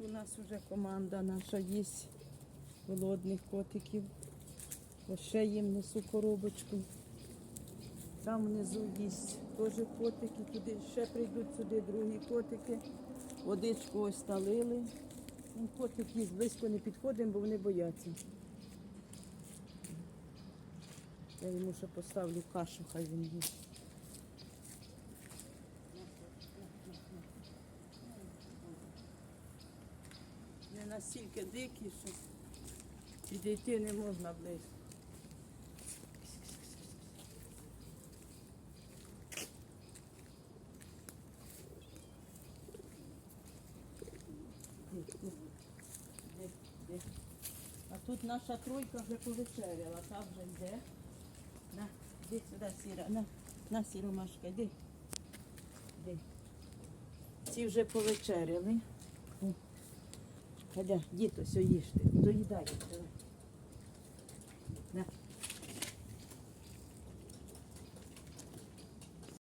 у нас вже команда наша є голодних котиків. Ось ще їм несу коробочку. Там внизу є теж котики, туди ще прийдуть сюди другі котики. Водичку ось налили. Ну, Котик близько не підходимо, бо вони бояться. Я йому ще поставлю кашу, хай він їсть. Не настільки дикі, що підійти не можна близько. А тут наша тройка вже повечеряла, та вже йде. На, йди сюди, сіра, на, на сіромашка, йди. Йди. Ці вже повечеряли. Ходя, діто, все їжте, доїдайте.